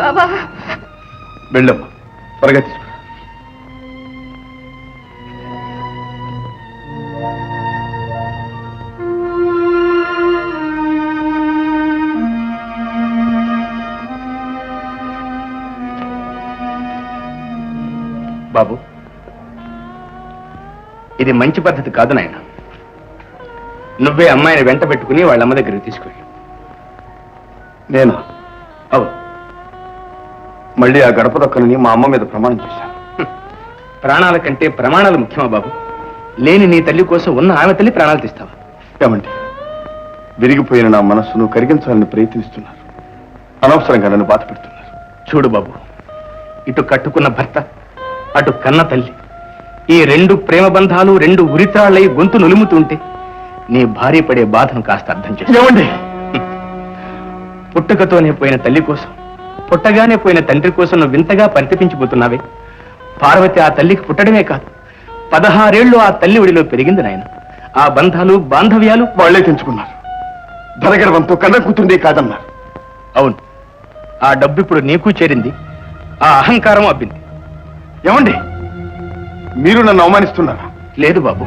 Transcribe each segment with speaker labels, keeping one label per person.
Speaker 1: బాబా.
Speaker 2: వెళ్ళమ్మా త్వరగా తీసుకురా. బాబు ఇది మంచి పద్ధతి కాదు నాయన. నువ్వే అమ్మాయిని వెంట పెట్టుకుని వాళ్ళ అమ్మ దగ్గరికి తీసుకెళ్ళి నేను? అవును మళ్ళీ ఆ గడప దొక్కనని మా అమ్మ మీద ప్రమాణం చేశాను ప్రాణాల కంటే ప్రమాణాలు ముఖ్యమా బాబు? లేని నీ తల్లి కోసం ఉన్న ఆమె తల్లి ప్రాణాలు తీస్తావా? ఏమండి విరిగిపోయిన నా మనస్సును కరిగించాలని ప్రయత్నిస్తున్నారు. అనవసరంగా నన్ను బాధ పెడుతున్నారు. చూడు బాబు ఇటు కట్టుకున్న భర్త అటు కన్న తల్లి. ఈ రెండు ప్రేమ బంధాలు రెండు ఉరితాళ్ళై గొంతు నులుముతుంటే నీ భార్య పడే బాధను కాస్త అర్థం చేసుకోండి పుట్టుకతోనే పోయిన తల్లి కోసం పుట్టగానే పోయిన తండ్రి కోసం నువ్వు వింతగా పరితపించిపోతున్నావే పార్వతి ఆ తల్లికి పుట్టడమే కాదు పదహారేళ్ళు ఆ తల్లి ఒడిలో పెరిగింది నాయన. ఆ బంధాలు బాంధవ్యాలు వాళ్ళే తెంచుకున్నారు. ధనగర్వంతో కన్న కూతుండే కాదన్నారు. అవును ఆ డబ్బు ఇప్పుడు నీకు చేరింది ఆ అహంకారం అబ్బింది. ఏమండి మీరు నన్ను అవమానిస్తున్నారా? లేదు బాబు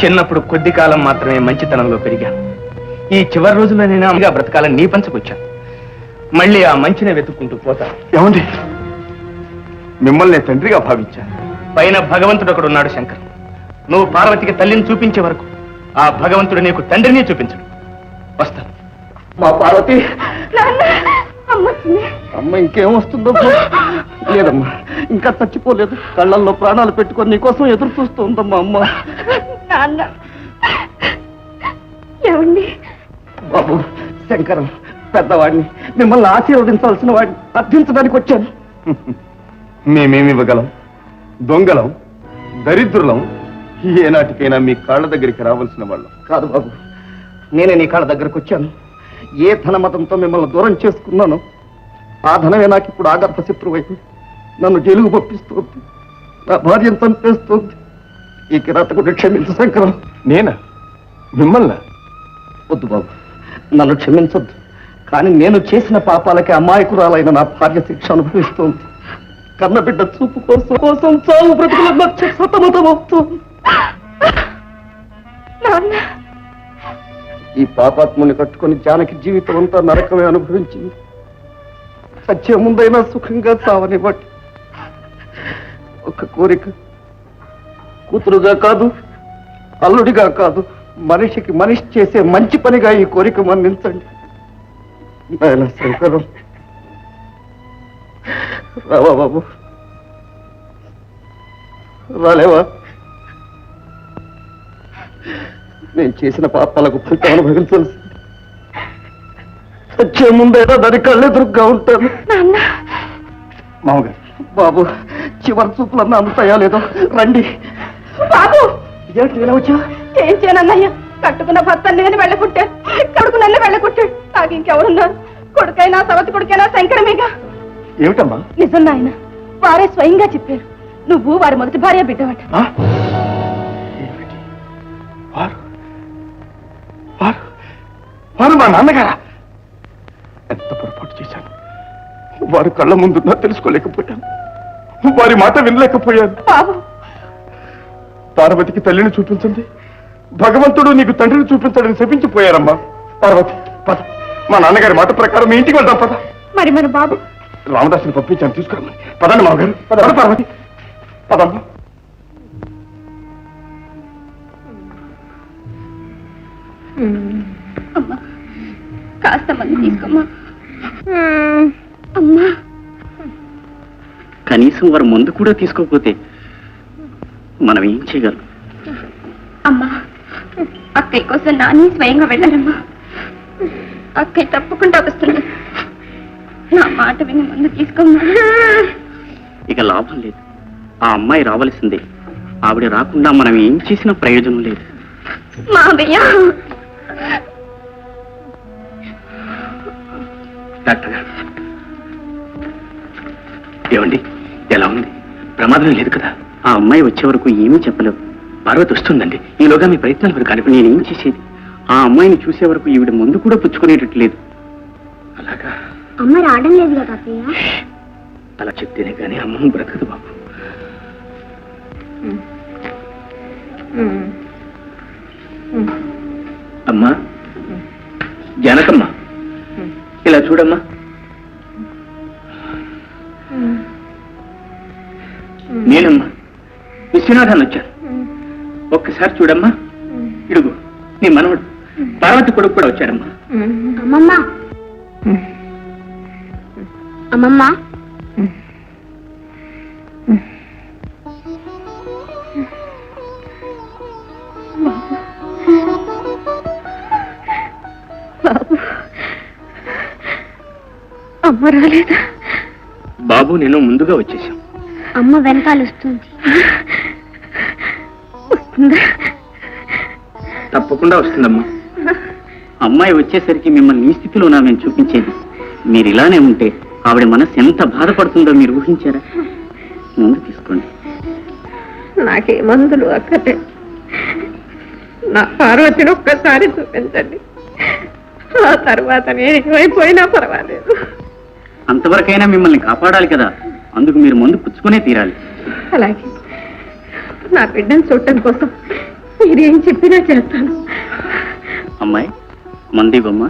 Speaker 2: చిన్నప్పుడు కొద్ది కాలం మాత్రమే మంచితనంలో పెరిగాను. ఈ చివరి రోజుల్లో నేను అమ్మగా బ్రతకాలని నీ పంచుకొచ్చాను. మళ్ళీ ఆ మంచినే వెతుక్కుంటూ పోతాను ఏమండి? మిమ్మల్ని తండ్రిగా భావించాను. పైన భగవంతుడు ఒకడు ఉన్నాడు శంకర్. నువ్వు పార్వతికి తల్లిని చూపించే వరకు ఆ భగవంతుడు నీకు తండ్రిని చూపించడు. వస్తాను.
Speaker 3: మా పార్వతి.
Speaker 1: నాన్న అమ్మ
Speaker 3: ఇంకేం వస్తుందో లేదమ్మా ఇంకా చచ్చిపోలేదు. కళ్ళల్లో ప్రాణాలు పెట్టుకొని నీకోసం ఎదురు చూస్తూ ఉందమ్మా అమ్మ.
Speaker 1: నాన్న. ఏమండి?
Speaker 3: బాబు శంకరం పెద్దవాడిని మిమ్మల్ని ఆశీర్వదించాల్సిన వాడిని అర్థించడానికి వచ్చాను.
Speaker 2: మేమేమి ఇవ్వగలం దొంగలం దరిద్రులం ఏనాటికైనా మీ కాళ్ళ దగ్గరికి రావాల్సిన వాళ్ళం.
Speaker 3: కాదు బాబు నేనే నీ కాళ్ళ దగ్గరకు వచ్చాను. ఏ ధనమతంతో మిమ్మల్ని దూరం చేసుకున్నాను ఆ ధనమే నాకు ఇప్పుడు ఆగర్భ శత్రువైంది. నన్ను జైలుకు పంపిస్తోంది. నా భార్యను చంపేస్తోంది. ఈ కిరాతకుడు క్షమించు శంకరం.
Speaker 2: నేనా? మిమ్మల్ని?
Speaker 3: వద్దు బాబు నన్ను క్షమించొద్దు. కానీ నేను చేసిన పాపాలకి అమాయకురాలైన నా భార్య శిక్ష అనుభవిస్తోంది. కన్నబిడ్డ చూపు కోసం కోసం చావు బ్రతుకుల మధ్య సతమతమవుతోంది. ఈ పాపాత్ముని కట్టుకొని జానకి జీవితం అంతా నరకమే అనుభవించింది. సత్య ముందైనా సుఖంగా చావనివ్వండి ఒక కోరిక. కూతురుగా కాదు అల్లుడిగా కాదు మనిషికి మనిషి చేసే మంచి పనిగా ఈ కోరిక మన్నించండి. నాయన శంకరం. రావా బాబు. రాలేవా? నేను చేసిన పాపాలకు ఫలితం అనుభవించాల్సి వచ్చే ముందైనా దాని కళ్ళెదురుగ్గా ఉంటాను
Speaker 2: మామగారు.
Speaker 3: బాబు చివరి చూపులన్నా అంతయా లేదో రండి.
Speaker 1: బాబు!
Speaker 3: ఏంటి ఇలా వచ్చా
Speaker 1: ఏం చేయనన్నయ్య కట్టుకున్న భర్త నేను వెళ్ళకుట్టాను కొడుకు నన్ను వెళ్ళకుట్టాడు నాకు ఇంకెవరున్నారు కొడుకైనా సవతి కొడుకైనా శంకరమేగా.
Speaker 2: ఏమిటమ్మా?
Speaker 1: నిజం నాయన వారే స్వయంగా చెప్పారు. నువ్వు వారి మొదటి భార్య బిడ్డవట.
Speaker 2: వారు? మా నాన్నగారా? ఎంత పొరపాటు చేశాను. వారు కళ్ళ ముందున్నా తెలుసుకోలేకపోయాను. వారి మాట వినలేకపోయాను.
Speaker 1: బాబు.
Speaker 2: పార్వతికి తల్లిని చూపించండి. భగవంతుడు నీకు తండ్రిని చూపించడని శపించిపోయారమ్మా. పార్వతి పద. మా నాన్నగారి మాట ప్రకారం మీ ఇంటికి వెళ్దాం పద.
Speaker 1: మరి మన బాబు.
Speaker 2: రామదాసుని పంపించాను తీసుకురమ్మని పదండి మామగారు. పద పార్వతి పదమ్మా.
Speaker 1: అమ్మా కాస్త మంది తీసుకోమ్మా. అమ్మా.
Speaker 4: కనీసం వారు మందు కూడా తీసుకోకపోతే మనం ఏం చేయగలం?
Speaker 1: అమ్మా అక్కయ్య కోసం నాని స్వయంగా వెళ్ళారమ్మా అక్కయ్య తప్పకుండా వస్తుంది. నా మాట విని ముందు తీసుకోమ్మా.
Speaker 4: ఇక లాభం లేదు. ఆ అమ్మాయి రావలసిందే. ఆవిడ రాకుండా మనం ఏం చేసినా ప్రయోజనం లేదు.
Speaker 1: మావయ్య
Speaker 4: డాక్టర్ గారు. ఏమండి? ఎలా ఉంది? ప్రమాదం లేదు కదా? ఆ అమ్మాయి వచ్చే వరకు ఏమీ చెప్పలేవు. పార్వతి వస్తుందండి. ఈలోగా మీ ప్రయత్నాలు మీరు కానీ నేను ఏం చేసేది? ఆ అమ్మాయిని చూసే వరకు ఈవిడ ముందు కూడా పుచ్చుకునేటట్టు లేదు అలాగా?
Speaker 5: అమ్మ రావడం లేదు కదా
Speaker 2: అలా చెప్తేనే కానీ అమ్మను బ్రతకదు బాబు. అమ్మా జనకమ్మ. ఇలా చూడమ్మా. నేనమ్మా విశ్వనాథన్ వచ్చాను. ఒక్కసారి చూడమ్మా. ఇడుగు నీ మనవడు. పార్వతి కొడుకు కూడా వచ్చాడమ్మా
Speaker 5: అమ్మమ్మ. అమ్మమ్మ.
Speaker 1: అమ్మ రాలేదా?
Speaker 2: బాబు నేను ముందుగా వచ్చేసాం
Speaker 5: అమ్మ వెనకాల వస్తుంది?
Speaker 2: తప్పకుండా వస్తుందమ్మా. అమ్మాయి వచ్చేసరికి మిమ్మల్ని ఈ స్థితిలోనా మేము చూపించేది. మీరు ఇలానే ఉంటే ఆవిడ మనసు ఎంత బాధపడుతుందో మీరు ఊహించారా? ముందు తీసుకోండి.
Speaker 1: నాకే మందులు అక్కడే నా పార్వతిని ఒక్కసారి చూపించండి. ఆ తర్వాత నేను ఏమైపోయినా పర్వాలేదు.
Speaker 2: అంతవరకైనా మిమ్మల్ని కాపాడాలి కదా. అందుకు మీరు ముందు పుచ్చుకునే తీరాలి.
Speaker 1: అలాగే. నా బిడ్డను చూడటం కోసం మీరేం చెప్పినా చేస్తాను.
Speaker 2: అమ్మాయి మంది బొమ్మ.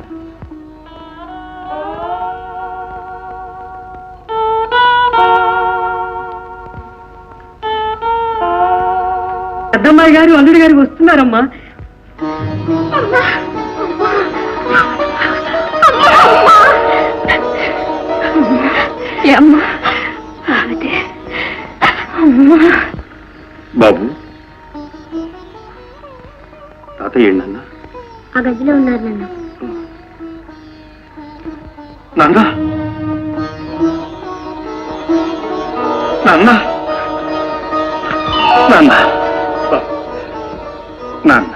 Speaker 1: పెద్దమ్మాయి గారు అల్లుడి గారు వస్తున్నారమ్మా. అమ్మా అదే అమ్మా.
Speaker 2: బాబు తాతయ్య నాన్న?
Speaker 5: ఆ గదిలో ఉన్నారు నాన్న.
Speaker 2: నాన్న. నాన్న. నాన్న. నాన్న.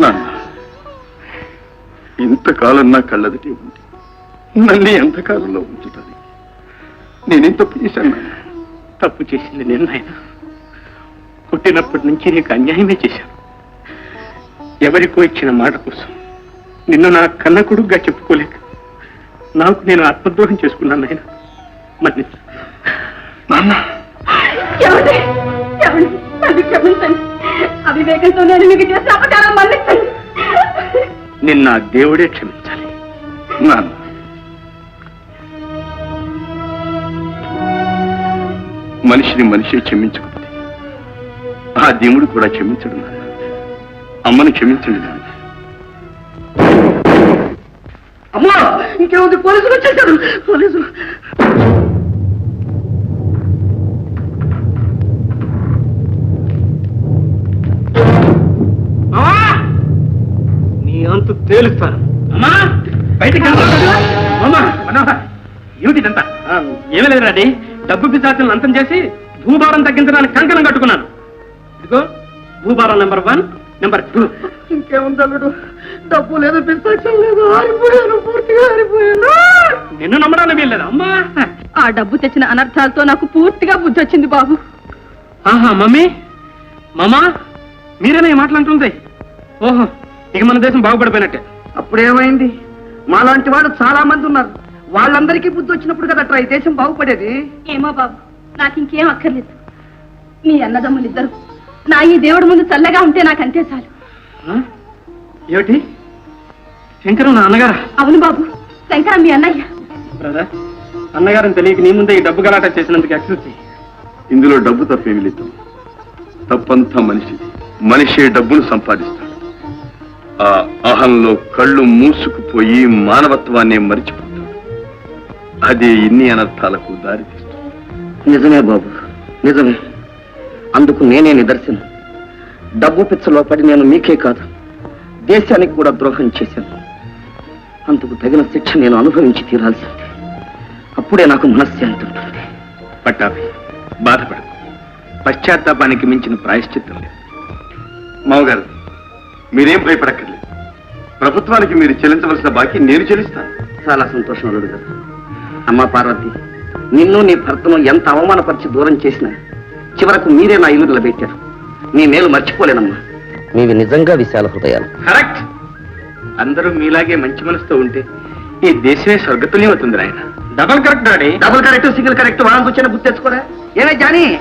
Speaker 2: నాన్న. ఇంతకాలం నా కళ్ళదిటి ఉంది. నన్ను ఎంతకాలంలో ఉంచుతుంది. నేనేం తప్పు చేశాను? తప్పు చేసింది నేను నాయన. పుట్టినప్పటి నుంచి నీకు అన్యాయమే చేశాను. ఎవరికో ఇచ్చిన మాట కోసం నిన్ను నా కన్న కొడుకుగా చెప్పుకోలేక నాకు నేను ఆత్మద్రోహం చేసుకున్నాను నాయన. మన్నించు. నాన్న.
Speaker 1: క్షమించండి. అవివేకంతో నేను మీకు చేసిన అపకారం మన్నించండి.
Speaker 2: నిన్న దేవుడే క్షమించాలి. నాన్న. మనిషిని మనిషి క్షమించకపోతే ఆ దేవుడు కూడా క్షమించడు నాన్న అమ్మను క్షమించండి నాన్న
Speaker 3: అమ్మా ఇంకేముంది? పోలీసులు వచ్చేసారు. పోలీసులు.
Speaker 6: నీ అంతు తేలుస్తాను. అమ్మా! బయటికి అమ్మా మనోహర్ ఏమిటిదంతా? ఏమీ లేదండి డబ్బు పిశాచులను అంతం చేసి భూభారం తగ్గించడానికి కంకణం కట్టుకున్నాను. ఇదిగో భూభారం నెంబర్ వన్ నెంబర్ టూ.
Speaker 3: ఇంకేముంది అల్లుడు? డబ్బు లేదు పిస్తాక్షం లేదు ఆరిపోయాను పూర్తిగా ఆరిపోయాను.
Speaker 6: నిన్ను నమ్మడానికి వీల్లేదు అమ్మా.
Speaker 1: ఆ డబ్బు తెచ్చిన అనర్థాలతో నాకు పూర్తిగా బుద్ధి వచ్చింది బాబు.
Speaker 6: ఆహా మమ్మీ. మామా మీరేనా ఈ మాటలంటుంది ఓహో ఇక మన దేశం బాగుపడిపోయినట్టే.
Speaker 3: అప్పుడేమైంది? మాలాంటి వాడు చాలా మంది ఉన్నారు. వాళ్ళందరికీ బుద్ధి వచ్చినప్పుడు కదా ఈ దేశం బాగుపడేది?
Speaker 1: ఏమో బాబు నాకు ఇంకేం అక్కర్లేదు. మీ అన్నదమ్ములు ఇద్దరు నా ఈ దేవుడి ముందు చల్లగా ఉంటే నాకు అంతే చాలు.
Speaker 6: ఆ? ఏమిటి? శంకరం నా అన్నగారా?
Speaker 1: అవును బాబు శంకర మీ అన్నయ్య.
Speaker 6: బ్రదర్ అన్నగారిని తెలియక నీ ముందే ఈ డబ్బు గలాట చేసినందుకు ఎక్స్క్యూజ్
Speaker 7: ఇందులో డబ్బు తప్పేమి లేదు. తప్పంతా మనిషిది మనిషే డబ్బును సంపాదిస్తాడు. ఆ అహంలో కళ్ళు మూసుకుపోయి మానవత్వాన్ని మరిచిపోతాడు. అదే ఇన్ని అనర్థాలకు దారితీస్తుంది.
Speaker 3: నిజమే బాబు నిజమే. అందుకు నేనే నిదర్శనం. డబ్బు పిచ్చలో పడి నేను మీకే కాదు దేశానికి కూడా ద్రోహం చేశాను. అందుకు తగిన శిక్ష నేను అనుభవించి తీరాల్సిందే. అప్పుడే నాకు మనశ్శాంతి ఉంటుంది.
Speaker 2: పట్టాభి బాధపడకు. పశ్చాత్తాపానికి మించిన ప్రాయశ్చిత్తం లేదు.
Speaker 7: మామగారు మీరేం భయపడక్కర్లేదు. ప్రభుత్వానికి మీరు చెల్లించవలసిన బాకీ నేను చెల్లిస్తాను.
Speaker 3: చాలా సంతోషం అల్లుడు గారు. అమ్మా పార్వతి నిన్ను నీ భర్తను ఎంత అవమానపరిచి దూరం చేసినా చివరకు మీరే నా ఇల్లు నిలబెట్టారు. మీ మేలు మర్చిపోలేనమ్మా. మీవి నిజంగా విశాల హృదయాలు.
Speaker 6: కరెక్ట్.
Speaker 2: అందరూ మీలాగే మంచి మనసుతో ఉంటే ఈ దేశమే స్వర్గతుల్యం అవుతుంది నాయన.
Speaker 3: Double correct daddy. Double correct single correct వాళ్ళకి వచ్చిన గుర్తెచ్చుకోరా ఏమే జానీ?